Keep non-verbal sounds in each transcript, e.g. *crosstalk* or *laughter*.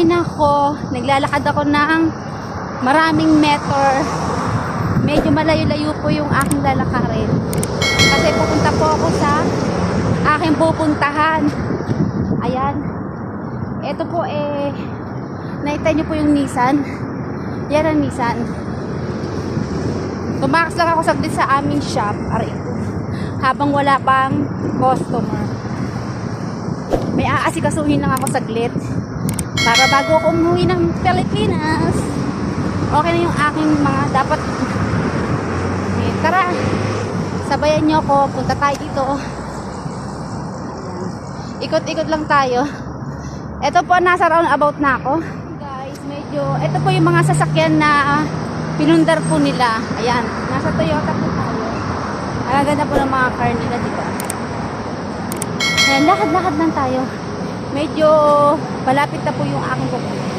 Ay nako, naglalakad ako ng maraming meter. Medyo malayo-layo po yung aking lalakarin. Kasi pupunta po ako sa aking pupuntahan. Ayan. Ito po eh, nakita niyo po yung Nissan. Yan ang Nissan. Tumakas lang ako saglit sa aming shop. Aray. Habang wala pang customer. May aasikasuhin lang ako saglit. Para bago ako umuwi ng Pilipinas, okay na yung aking mga dapat. Eh, tara, sabayan niyo ako. Punta tayo dito. Ikot-ikot lang tayo. Ito po, nasa roundabout na ako. Guys, medyo, ito po yung mga sasakyan na pinundar po nila. Ayan, nasa Toyota po tayo. Ang ganda po ng mga car nila, di ba? Ayan, lakad-lakad lang tayo. Medyo malapit na po yung aking pupunta.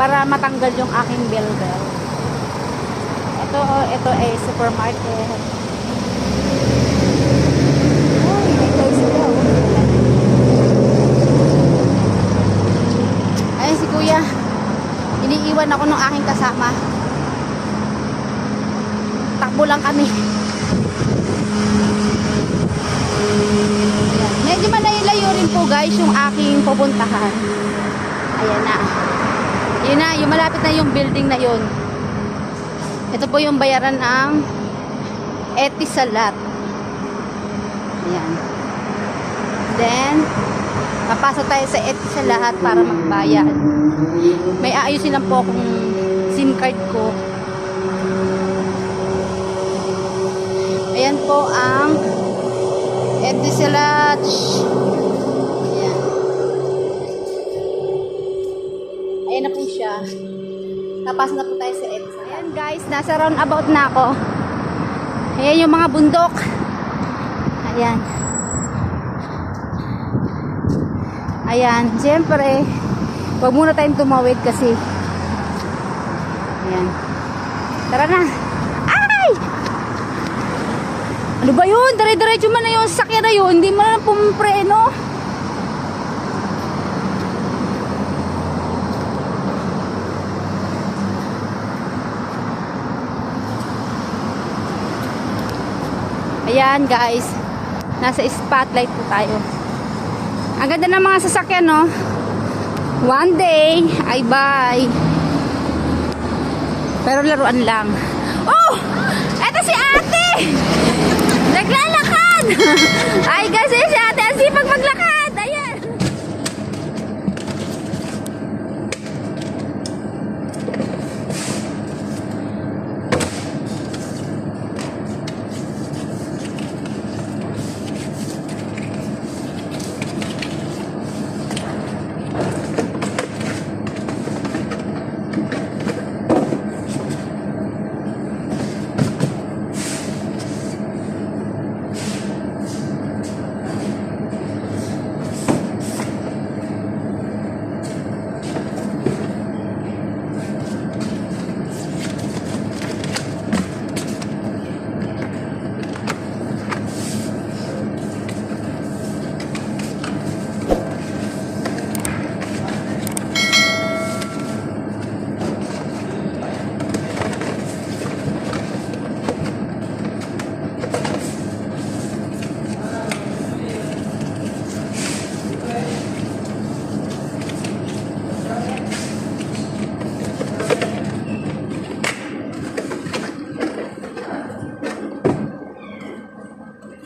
Para matanggal yung aking bell-bell. Ito, ito ay supermarket. Ay, toys sila, oh. Ayun si kuya. Iniiwan ako ng aking kasama. Takbo lang kami. Ayan. Medyo malayo-layo rin po guys yung aking pupuntahan. Ayan na. Yun na, yung malapit na yung building na yun. Ito po yung bayaran ng Etisalat. Ayan. Then, papasok tayo sa Etisalat para magbayad. May aayusin lang po akong SIM card ko. Ayan po ang Etisalat. Ayan. Napasok na po tayo sa Etisalat. Ayan guys, nasa roundabout na ako. Ayan yung mga bundok. Ayan. Ayan, siyempre, wag muna tayong tumawid kasi. Ayan. Tara na. Ay! Ano ba yun? Dire-diretso man na yung sakyan na yun. Hindi mo na pumpreno. Ayan guys. Nasa spotlight po tayo. Ang ganda ng mga sasakyan, no? One day, ay bye. Pero laruan lang. Oh! Eto si ate! Naglalakad! *laughs* Ay,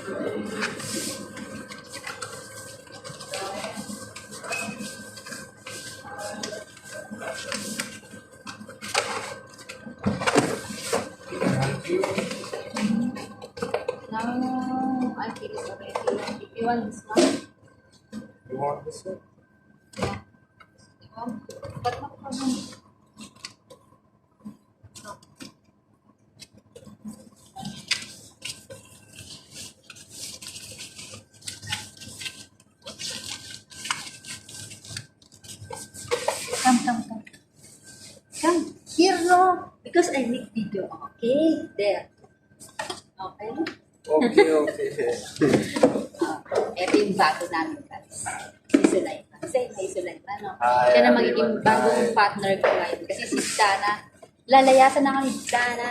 No, I feel it already. If you want this one, You want this one? want, but no problem. Come, Because I make video. Okay, there. Okay? Okay, okay. Uh, *laughs* ito yung bago namin guys. Na ito. Say hi, Sulaiman. No? Hi, Siya na magiging bagong Hi. partner ko ngayon. Kasi si Dana, lalayasan na kami, Dana.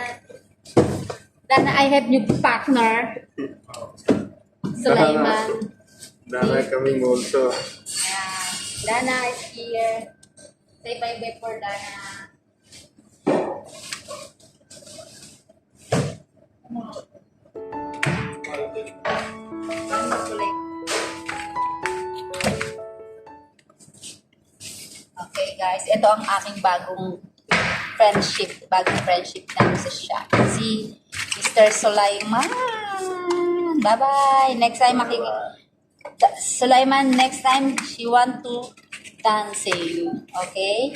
Dana, I have new partner. Sulaiman. *laughs* Dana coming also. Ayan. Dana is here. Say bye-bye for Dana. Ano, Sulay? Okay guys, ito ang aking bagong friendship, bagong friendship namin sa shop. Si Mr. Sulaiman. Bye-bye. Next time makik Sulaiman, next time she want to dancing. Okay?